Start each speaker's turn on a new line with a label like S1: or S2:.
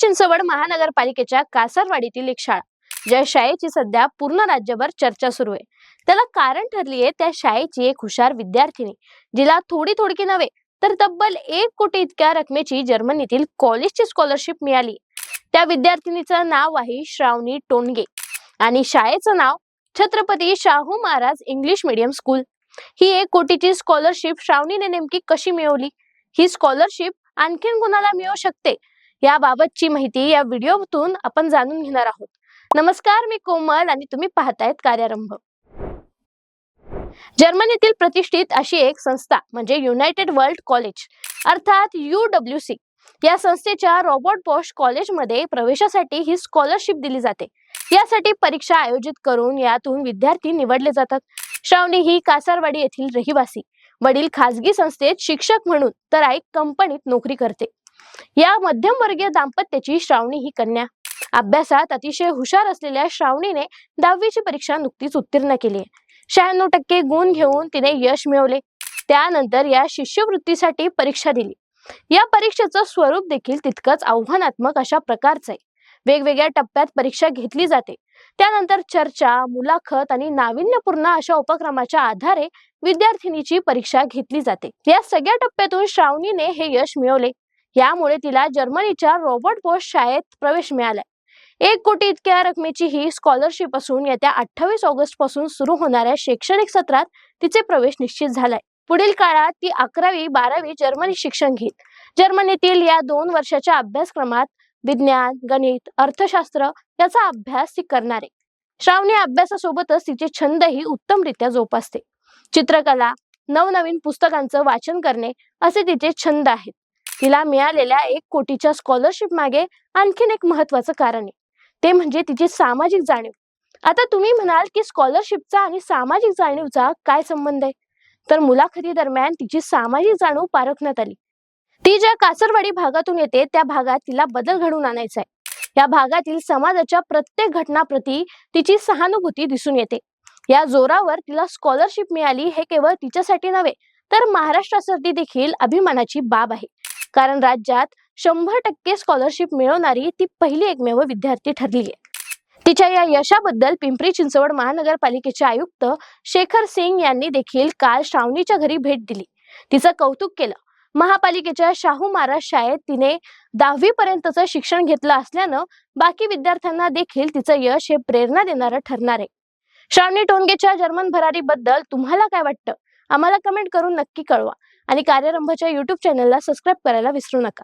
S1: चिंचवड महानगरपालिकेच्या कासरवाडीतील एक शाळा ज्या शाळेची सध्या पूर्ण राज्यभर चर्चा सुरू आहे. त्याला कारण ठरली आहे त्या शाळेची एक हुशार विद्यार्थिनी जिला थोडी थोडकी नव्हे तर तब्बल एक कोटी इतक्या रकमेची जर्मनीतील कॉलेजची स्कॉलरशिप मिळाली. त्या विद्यार्थिनीचं नाव आहे श्रावणी टोनगे आणि शाळेचं नाव Chhatrapati Shahu Maharaj English medium school. ही एक कोटीची स्कॉलरशिप श्रावणीने नेमकी कशी मिळवली? ही स्कॉलरशिप आणखीन कुणाला मिळू शकते? याबाबतची माहिती या व्हिडिओतून आपण जाणून घेणार आहोत. नमस्कार मी कोमल आणि तुम्ही पाहतायत कार्यारंभ. जर्मनीतील प्रतिष्ठित अशी एक संस्था म्हणजे युनायटेड वर्ल्ड कॉलेज अर्थात यू डब्ल्यू सी. या संस्थेच्या रॉबर्ट बॉश कॉलेजमध्ये प्रवेशासाठी ही स्कॉलरशिप दिली जाते. यासाठी परीक्षा आयोजित करून यातून विद्यार्थी निवडले जातात. श्रावणी ही कासारवाडी येथील रहिवासी वडील खाजगी संस्थेत शिक्षक म्हणून तर आई कंपनीत नोकरी करते. या मध्यमवर्गीय दाम्पत्याची श्रावणी ही कन्या. अभ्यासात अतिशय हुशार असलेल्या श्रावणीने दहावीची परीक्षा नुकतीच उत्तीर्ण केली. शहाण्णव टक्के गुण घेऊन तिने यश मिळवले. त्यानंतर या शिष्यवृत्तीसाठी परीक्षा दिली. या परीक्षेचं स्वरूप देखील तितकंच आव्हानात्मक अशा प्रकारचं आहे. वेगवेगळ्या टप्प्यात परीक्षा घेतली जाते. त्यानंतर चर्चा मुलाखत आणि नाविन्यपूर्ण अशा उपक्रमाच्या आधारे विद्यार्थिनीची परीक्षा घेतली जाते. या सगळ्या टप्प्यातून श्रावणीने हे यश मिळवले. यामुळे तिला जर्मनीच्या रॉबर्ट बोस शाळेत प्रवेश मिळालाय. एक कोटी इतक्या रकमेची ही स्कॉलरशिप असून येत्या अठ्ठावीस ऑगस्टपासून सुरू होणाऱ्या शैक्षणिक सत्रात तिचे प्रवेश निश्चित झालाय. पुढील काळात ती अकरावी बारावी जर्मनी शिक्षण घेईल. जर्मनीतील या दोन वर्षाच्या अभ्यासक्रमात विज्ञान गणित अर्थशास्त्र याचा अभ्यास ती करणार आहे. श्रावणी अभ्यासासोबतच तिचे छंदही उत्तमरित्या जोपासते. चित्रकला नवनवीन पुस्तकांचं वाचन करणे असे तिचे छंद आहेत. तिला मिळालेल्या एक कोटीच्या स्कॉलरशिप मागे आणखीन एक महत्वाचं कारण आहे. ते म्हणजे तिची सामाजिक जाणीव. आता तुम्ही म्हणाल की स्कॉलरशिपचा आणि सामाजिक जाणीवचा काय संबंध आहे? तर मुलाखती दरम्यान तिची सामाजिक जाणीव पारखण्यात आली. ती ज्या कासरवाडी भागातून येते त्या भागात तिला बदल घडवून आणायचा आहे. या भागातील समाजाच्या प्रत्येक घटनाप्रती तिची सहानुभूती दिसून येते. या जोरावर तिला स्कॉलरशिप मिळाली हे केवळ तिच्यासाठी नव्हे तर महाराष्ट्रासाठी देखील अभिमानाची बाब आहे. कारण राज्यात शंभर टक्के स्कॉलरशिप मिळवणारी ती पहिली एकमेव विद्यार्थी ठरली आहे. तिच्या या यशाबद्दल पिंपरी चिंचवड महानगरपालिकेचे आयुक्त शेखर सिंग यांनी देखील काल श्रावणीच्या घरी भेट दिली. तिचं कौतुक केलं. महापालिकेच्या शाहू महाराज शाळेत तिने दहावी पर्यंतचं शिक्षण घेतलं असल्यानं बाकी विद्यार्थ्यांना देखील तिचं यश हे प्रेरणा देणारं ठरणार आहे. श्रावणी टोनगेच्या जर्मन भरारी बद्दल तुम्हाला काय वाटतं? आम्हाला कमेंट करून नक्की कळवा. आणि कार्यारंभाच्या युट्यूब चॅनलला सबस्क्राईब करायला विसरू नका.